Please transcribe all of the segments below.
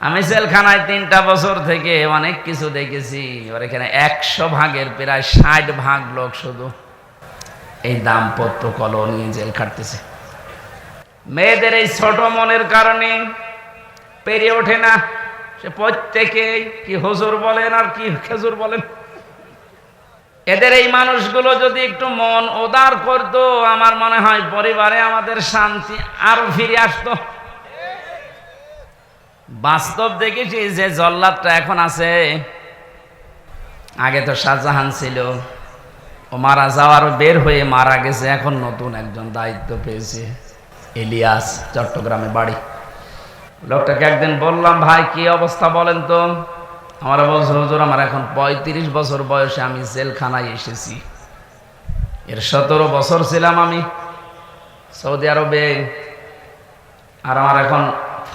আমি জেলখানায় তিনটা বছর থেকে অনেক কিছু দেখেছি। ওর এখানে একশো ভাগের প্রায় ষাট ভাগ লোক শুধু এই দাম্পত্য কল নিয়ে জেল খাটতেছে। মেয়েদের এই ছোট মনের কারণে পেরিয়ে ওঠে না। সে প্রত্যেকেই কি হুজুর বলেন আর কি খেজুর বলেন? এদের এই মানুষগুলো যদি একটু মন উদার করতো, আমার মনে হয় পরিবারে আমাদের শান্তি আরও ফিরে আসতো। বাস্তব দেখেছি যে জল্লাদটা এখন আছে। আগে তো শাহজাহান ছিল। ও মারা যাওয়ার বের হয়ে মারা গেছে। এখন নতুন একজন দায়িত্ব পেয়েছে। এলিয়াস, চট্টগ্রামে বাড়ি। লোকটাকে একদিন বললাম, ভাই, কি অবস্থা বলেন তো? আমার বলছে, হুজুর, আমার এখন পঁয়ত্রিশ বছর বয়সে আমি জেলখানায় এসেছি। এর সতেরো বছর ছিলাম আমি সৌদি আরবে। আর আমার এখন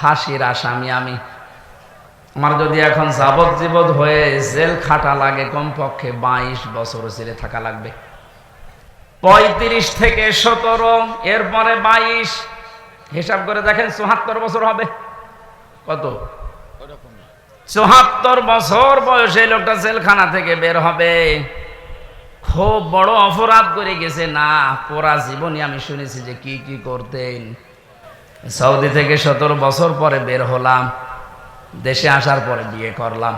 ফাঁসির আসামি আমি। আমার যদি এখন যাবজ্জীবন হয়ে জেল খাটা লাগে, কমপক্ষে বাইশ বছর জেলে থাকা লাগবে। পঁয়ত্রিশ থেকে সতেরো, এরপরে বাইশ। হিসাব করে দেখেন চুহাত্তর বছর হবে। কত? চুহাত্তর বছর বয়সে লোকটা জেলখানা থেকে বের হবে। খুব বড় অপরাধ করে গেছে। না, পুরা জীবনই আমি শুনেছি যে কি কি করতেন। সৌদি থেকে সতেরো বছর পরে বের হলাম, দেশে আসার পরে বিয়ে করলাম।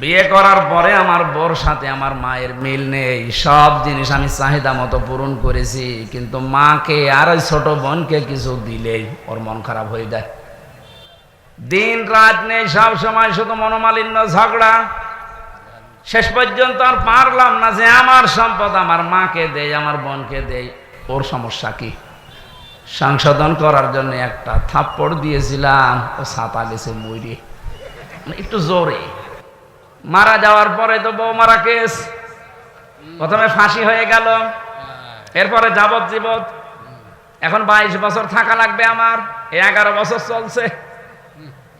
বিয়ে করার পরে আমার বোর সাথে আমার মায়ের মিল নেই, সব জিনিস আমি চাহিদা মতো পূরণ করেছি, কিন্তু মাকে আর ওই ছোট বোনকে কিছু দিলেই ওর মন খারাপ হয়ে যায়। দিন রাত নেই, সব সময় শুধু মনোমালিন্য, ঝগড়া। শেষ পর্যন্ত আর পারলাম না যে আমার সম্পদ আমার মাকে দেই, আমার বোনকে দেই, ওর সমস্যা কি? সংশোধন করার জন্য একটা থাপ্পড় দিয়েছিলাম। ও ছাতা গেছে ময়ূরে মানে একটু জোরে। মারা যাওয়ার পরে তো বউ মারা কেস প্রথমে ফাঁসি হয়ে গেল। এরপরে যাবজ্জীবন। এখন বাইশ বছর থাকা লাগবে আমার। এগারো বছর চলছে।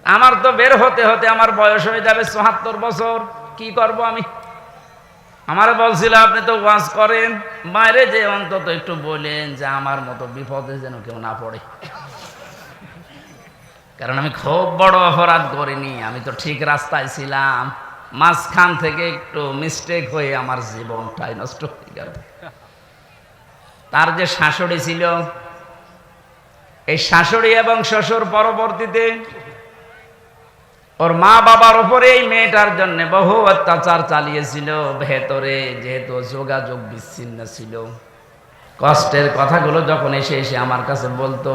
আমার তো বের হতে হতে আমার বয়স হয়ে যাবে চুহাত্তর বছর। কি করব আমি? আমার বলছিল, আপনি তো ওয়াজ করেন। বাইরে যে অন্তত একটু বলেন যে, আমার মতো বিপদে যেন কেউ না পড়ে। কারণ আমি খুব বড় অপরাধ করিনি, আমি তো ঠিক রাস্তায় ছিলাম। মাঝখান থেকে একটু মিস্টেক হয়ে আমার জীবনটাই নষ্ট হয়ে গেল। তার যে শাশুড়ি ছিল, এই শাশুড়ি এবং শ্বশুর পরবর্তীতে ওর মা বাবার উপরে এই মেয়েটার জন্য বহু অত্যাচার চালিয়েছিল, ভেতরে যেহেতু যোগাযোগ বিচ্ছিন্ন ছিল। কষ্টের কথাগুলো যখন এসে এসে আমার কাছে বলতো,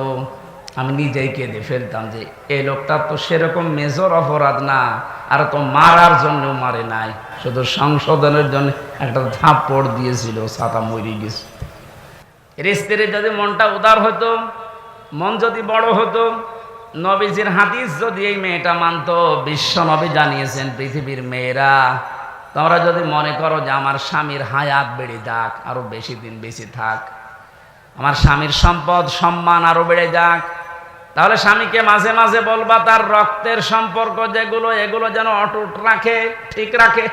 আমি নিজেই কেঁদে ফেলতাম যে এই লোকটা তো সেরকম মেজর অপরাধ না, আর তো মারার জন্য মারে নাই। শুধু সংশোধনের জন্য একটা থাপ্পড় দিয়েছিল, ছাতা মরি গেছে। এর স্ত্রীর যদি মনটা উদার হতো, মন যদি বড় হতো নবীজির হাদিস যদি এই মেয়েটা মানতো, বিশ্ব নবী জানিয়েছেন, পৃথিবীর মেয়েরা, তোমরা যদি মনে করো যে আমার স্বামীর হায়াত বেড়ে যাক, আরও বেশি দিন বেশি থাক, আমার স্বামীর সম্পদ, সম্মান আরও বেড়ে যাক, তাহলে স্বামীকে মাঝে মাঝে বলবা, তার রক্তের সম্পর্ক যেগুলো, এগুলো যেন অটুট রাখে, ঠিক রাখে।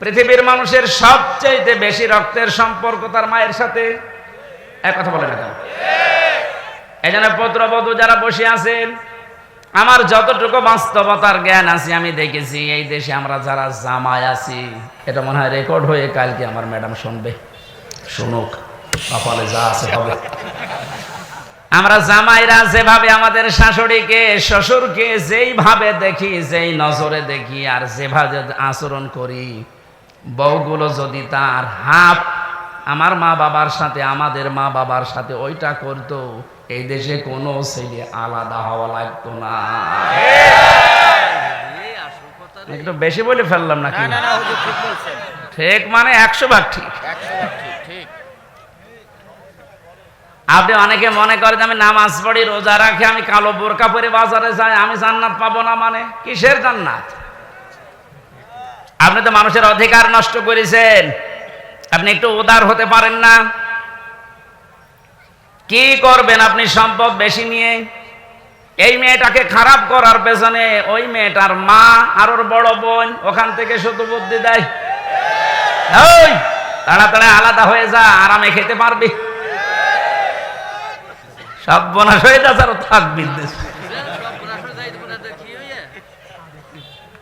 পৃথিবীর মানুষের সবচেয়ে বেশি রক্তের সম্পর্ক তার মায়ের সাথে। এক কথা বলে না এই জন্য যারা বসে আছেন, আমার যতটুকু বাস্তবতার জ্ঞান আছে আমি দেখেছি, এই দেশে আমরা যারা জামাই আছি, এটা মনে হয় রেকর্ড হয়ে কালকে আমার ম্যাডাম শুনবে। শুনুক, কপালে যা আছে হবে। আমরা জামাইরা যেভাবে আমাদের শাশুড়িকে, শ্বশুরকে যেইভাবে দেখি, যেই নজরে দেখি, আর যেভাবে আচরণ করি, বউগুলো যদি তার হাফ আমার মা বাবার সাথে আমাদের মা বাবার সাথে ওইটা করতো। এই দেশে কোনো ছেলে আলাদা হওয়া লাগতো না। একটু বেশি বলে ফেললাম নাকি? না ঠিক মানে একশো ভাগ ঠিক। আপনি অনেকে মনে করেন আমি নামাজ পড়ি রোজা রাখি আমি কালো বোরকা পরে বাজারে যাই আমি জান্নাত পাবো না মানে? কিসের জান্নাত? আপনি তো মানুষের অধিকার নষ্ট করেছেন। আপনি একটু উদার হতে পারেন না। কি করবেন আপনি সম্পদ বেশি নিয়ে? এই মেয়েটাকে খারাপ করার পেছনে ওই মেয়েটার মা আর ওর বড় বোন, ওখান থেকে শুধু বুদ্ধি দেয়। তাড়াতাড়ি আলাদা হয়ে যা, আরামে খেতে পারবি। সব বোনাস হয়ে যাচ্ছে আরও থাকবি।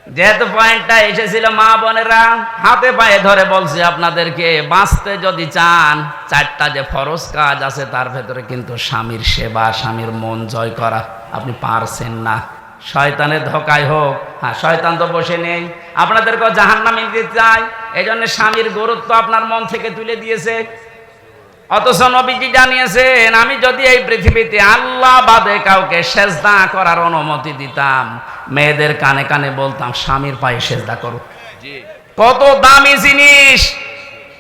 যেহেতু পয়েন্টটা এসেছিল মা বোনেরা, হাতে পায়ে ধরে বলছি আপনাদেরকে, বাঁচতে যদি চান, চারটা যে ফরজ কাজ আছে তার ভেতরে কিন্তু স্বামীর সেবা, স্বামীর মন জয় করা, আপনি পারছেন না। শয়তানের ধোকায় হোক হ্যাঁ শয়তান তো বসে নেই। আপনাদেরকেও জাহান নামে দিতে চায় এই জন্য স্বামীর গুরুত্ব আপনার মন থেকে তুলে দিয়েছে। অথচ নবীজি জানিয়েছেন, আমি যদি এই পৃথিবীতে আল্লাহ বাদে কাউকে সেজদা করার অনুমতি দিতাম মেয়েদের কানে কানে বলতাম স্বামীর পায়ে সেজদা করো। কত দামি জিনিস।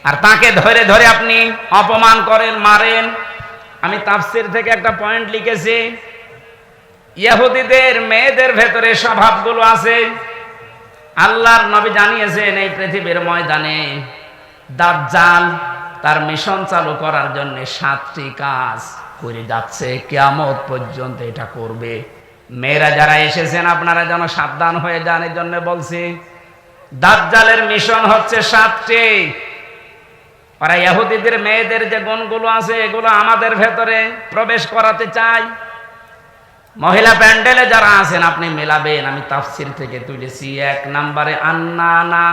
আর তাকে ধরে ধরে আপনি অপমান করেন মারেন। আমি তাফসির থেকে একটা পয়েন্ট লিখেছি ইহুদিদের মেয়েদের ভেতরে স্বভাবগুলো আছে। আল্লাহর নবী জানিয়েছেন এই পৃথিবীর ময়দানে দাজ্জাল তার মিশন চালু করার জন্য সাতটি কাজ করে যাচ্ছে। কেয়ামত পর্যন্ত এটা করবে। মেয়েরা যারা এসেছেন, আপনারা যেন সাবধান হয়ে যান এই জন্য বলছি। দাজ্জালের মিশন হচ্ছে সাতটি। ওরা ইহুদিদের মেয়েদের যে গুণগুলো আছে, এগুলো আমাদের ভেতরে প্রবেশ করাতে চাই। মহিলা প্যান্ডেলে যারা আছেন, আপনি মেলাবেন, আমি তাফসির থেকে তুলেছি। এক নম্বরে আন্নানা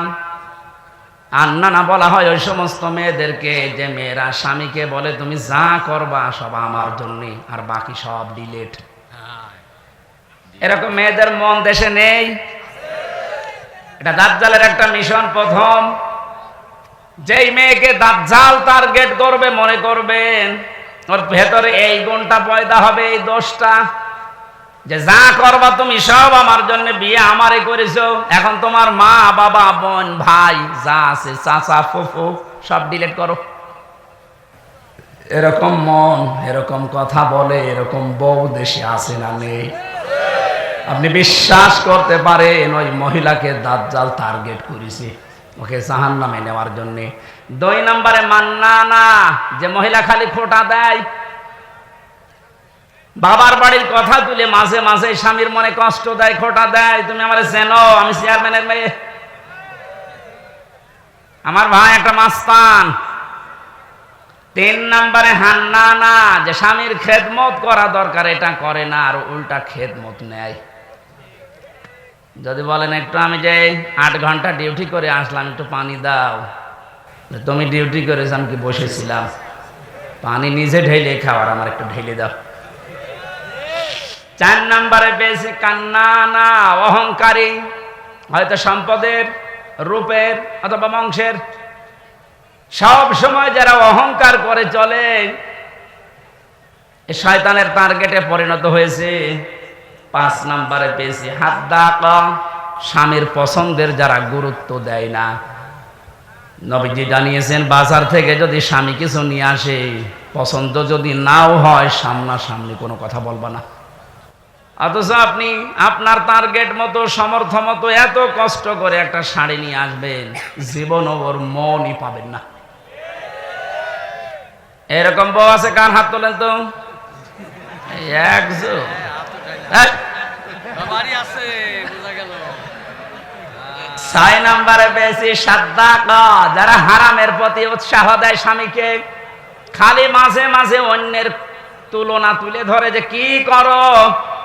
আন্নানা বলা হয় ওই সমস্ত মেয়েদেরকে, যে মেয়েরা স্বামীকে বলে, তুমি যা করবা, সব আমার জন্যে, আর বাকি সব ডিলেট। এরকম মেয়েদের মন দেশে নেই। এটা দাজ্জালের একটা মিশন প্রথম। যেই মেয়েকে দাজ্জাল টার্গেট করবে, মনে করবেন, ওর ভেতরে এই গুণটা পয়দা হবে, এই দোষটা। যে যা করবা তুমি সব আমার জন্য বিয়ে আমারে করেছ। এখন তোমার মা, বাবা, বোন, ভাই, যা আছে, চাচা, ফুফু, সব ডিলিট করো। এরকম মন, এরকম কথা বলে, এরকম বউ দেশে আছে না নেই। আপনি বিশ্বাস করতে পারেন, ওই মহিলাকে দাজ্জাল টার্গেট করেছে। ওকে জাহান নামে নেওয়ার জন্যে। দুই নম্বরে মান্না না যে মহিলা খালি খোটা দেয়। বাবার বাড়ির কথা তুলে মাঝে মাঝে স্বামীর মনে কষ্ট দেয় খোটা দেয়। তুমি আমার চেনো, আমি চেয়ারম্যানের মেয়ে। আমার ভাই একটা মাস্তান। তিন নম্বরে হান্না না যে স্বামীর খেদমত করা দরকার, এটা করে না, আর উল্টা খেদমত নেয়। যদি বলেন, একটু আমি যে আট ঘণ্টা ডিউটি করে আসলাম, একটু পানি দাও। তুমি ডিউটি করেছ আমি কি বসেছিলাম? পানি নিজে ঢেলে খাওয়ার আমার একটু ঢেলে দাও। চার নম্বরে পেয়েছি কান্না না অহংকারী, হয়তো সম্পদের, রূপের অথবা বংশের। সব সময় যারা অহংকার করে চলে শয়তানের টার্গেটে পরিণত হয়েছে। পাঁচ নাম্বারে পেয়েছি। হাত দাকা স্বামীর পছন্দের যারা গুরুত্ব দেয় না। নবীজি জানিয়েছেন, বাজার থেকে যদি স্বামী কিছু নিয়ে আসে, পছন্দ যদি নাও হয়, সামনাসামনি কোনো কথা বলবা না। অথচ আপনি আপনার টার্গেট মতো, সমর্থ মতো এত কষ্ট করে একটা শাড়ি নিয়ে আসবেন জীবন ওর মনই পাবেন না। এরকম বউ আছে, কার হাত তোলেন তো? একজন। ছয় নম্বরে পেয়েছি সাদ্দা যারা হারামের প্রতি উৎসাহ দেয় স্বামীকে খালি মাঝে মাঝে অন্যের তুলনা তুলে ধরে যে কি করো?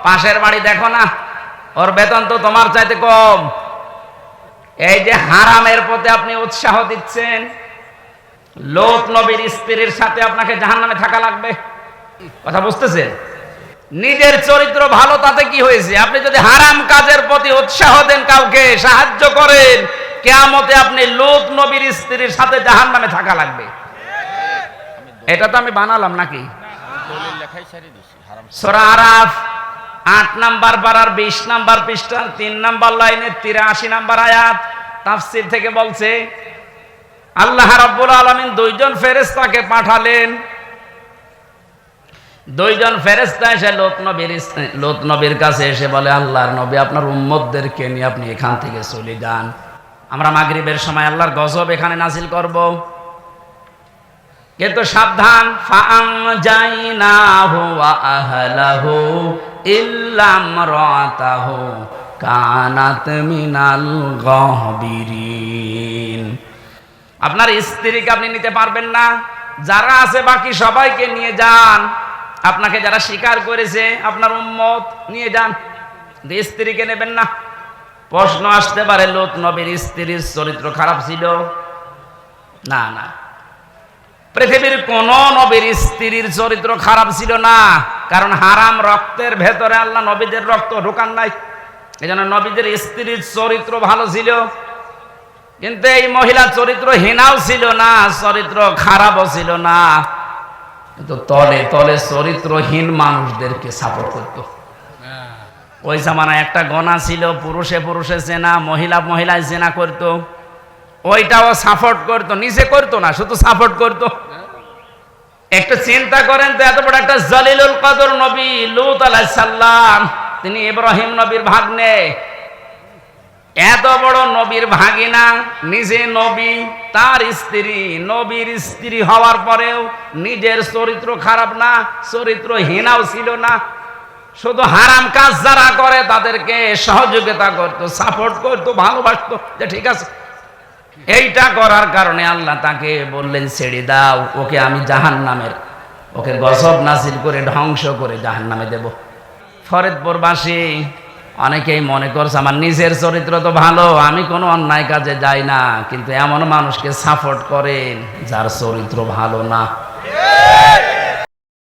পাশের বাড়ি দেখো না ওর বেতন তো তোমার চাইতে কম। এই যে হারামের প্রতি আপনি উৎসাহ দিচ্ছেন লোক নবীর স্ত্রীর সাথে আপনাকে জাহান নামে থাকা লাগবে। কথা বুঝতেছেন? নিজের চরিত্র ভালো, তাতে কি হয়েছে? আপনি যদি হারাম কাজের প্রতি উৎসাহ দেন কাউকে, সাহায্য করেন, কেয়ামতে আপনি লোক নবীর স্ত্রীর সাথে জাহান নামে থাকা লাগবে। এটা তো আমি বানালাম নাকি? আট নাম্বার পাড়ার বিশ নাম্বার পৃষ্ঠা তিন নাম্বার লাইনে তিরাশি নাম্বার আয়াত, তাফসির থেকে বলছে, আল্লাহ রাব্বুল আলামিন দুইজন ফেরেশতাকে পাঠালেন। দুইজন ফেরেশতা এসে লোত নবীর লোত নবীর কাছে এসে বলে, আল্লাহর নবী আপনার উম্মতদেরকে নিয়ে আপনি এখান থেকে চলে যান। আমরা মাগরিবের সময় আল্লাহর গজব এখানে নাজিল করব। কিন্তু সাবধান ফাং যাই না হুয়া আহলাহু ইল্লাম রাতাহু কানাত মিনাল গহবিরিন। আপনার স্ত্রীকে আপনি নিতে পারবেন না। যারা আছে বাকি সবাইকে নিয়ে যান। আপনাকে যারা স্বীকার করেছে আপনার উম্মত, নিয়ে যান। স্ত্রীকে নেবেন না। প্রশ্ন আসতে পারে, লোক নবীর স্ত্রীর চরিত্র খারাপ ছিল? না না। পৃথিবীর কোন নবীর স্ত্রীর চরিত্র খারাপ ছিল না। কারণ হারাম রক্তের ভেতরে আল্লাহ নবীদের রক্ত ঢোকান নাই। এই জন্য নবীদের স্ত্রীর চরিত্র ভালো ছিল। কিন্তু এই মহিলা চরিত্র হীনাও ছিল না, চরিত্র খারাপও ছিল না। কিন্তু তলে তলে চরিত্রহীন মানুষদেরকে সাপোর্ট করত। ওই জামানায় একটা গণা ছিল পুরুষে পুরুষে চেনা মহিলা মহিলায় চেনা করতো। ওইটাও সাপোর্ট করতো নিজে করতো না শুধু সাপোর্ট করতো। একটু চিন্তা করেন তো এত বড় একটা জলিলুল কদর নবী লুত আলাইসাল্লাম তিনি ইব্রাহিম নবীর ভাগ্নে এত বড় নবীর ভাগিনা, নিজে নবী, তার স্ত্রী, নবীর স্ত্রী হওয়ার পরেও নিজের চরিত্র খারাপ না চরিত্র হীনাও ছিল না। শুধু হারাম কাজ যারা করে তাদেরকে সহযোগিতা করতো সাপোর্ট করতো, ভালোবাসতো, যে ঠিক আছে। এইটা করার কারণে আল্লাহ তাকে বললেন, ছেড়ে দাও, ওকে আমি জাহান নামের ওকে গজব নাসিল করে ধ্বংস করে জাহান নামে দেব। ফরিদপুরবাসী অনেকেই মনে করছে, আমার নিজের চরিত্র তো ভালো, আমি কোনো অন্যায় কাজে যাই না। কিন্তু এমন মানুষকে সাপোর্ট করেন যার চরিত্র ভালো না।